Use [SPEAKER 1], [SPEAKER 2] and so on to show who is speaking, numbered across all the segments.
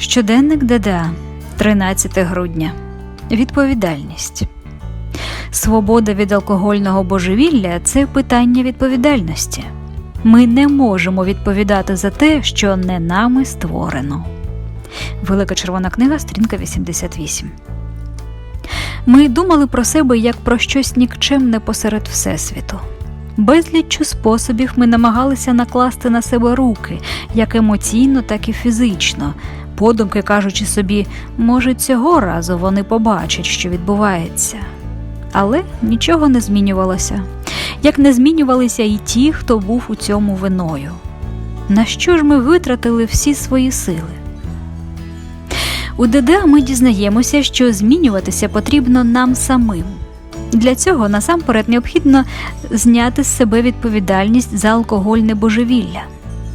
[SPEAKER 1] Щоденник ДДА, 13 грудня. Відповідальність. Свобода від алкогольного божевілля це питання відповідальності. Ми не можемо відповідати за те, що не нами створено. Велика червона книга, сторінка 88. Ми думали про себе як про щось нікчемне посеред Всесвіту. Безліччю способів ми намагалися накласти на себе руки, як емоційно, так і фізично, подумки кажучи собі, може, цього разу вони побачать, що відбувається. Але нічого не змінювалося, як не змінювалися і ті, хто був у цьому виною. На що ж ми витратили всі свої сили? У ДДА ми дізнаємося, що змінюватися потрібно нам самим. Для цього насамперед необхідно зняти з себе відповідальність за алкогольне божевілля.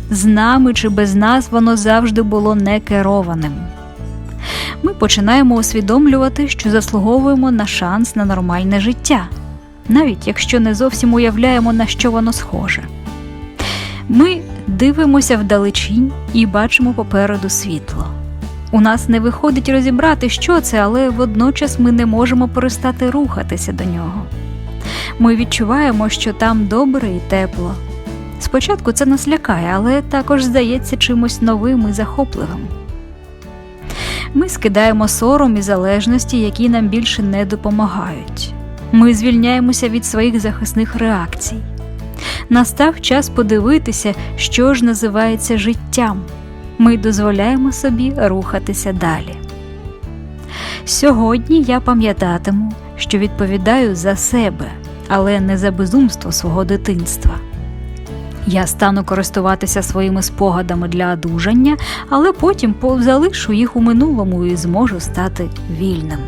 [SPEAKER 1] З нами чи без нас воно завжди було некерованим. Ми починаємо усвідомлювати, що заслуговуємо на шанс на нормальне життя, навіть якщо не зовсім уявляємо, на що воно схоже. Ми дивимося вдалечінь і бачимо попереду світло. У нас не виходить розібрати, що це, але водночас ми не можемо перестати рухатися до нього. Ми відчуваємо, що там добре і тепло. Спочатку це нас лякає, але також здається чимось новим і захопливим. Ми скидаємо сором і залежності, які нам більше не допомагають. Ми звільняємося від своїх захисних реакцій. Настав час подивитися, що ж називається життям. Ми дозволяємо собі рухатися далі. Сьогодні я пам'ятатиму, що відповідаю за себе, але не за безумство свого дитинства. Я стану користуватися своїми спогадами для одужання, але потім залишу їх у минулому і зможу стати вільним.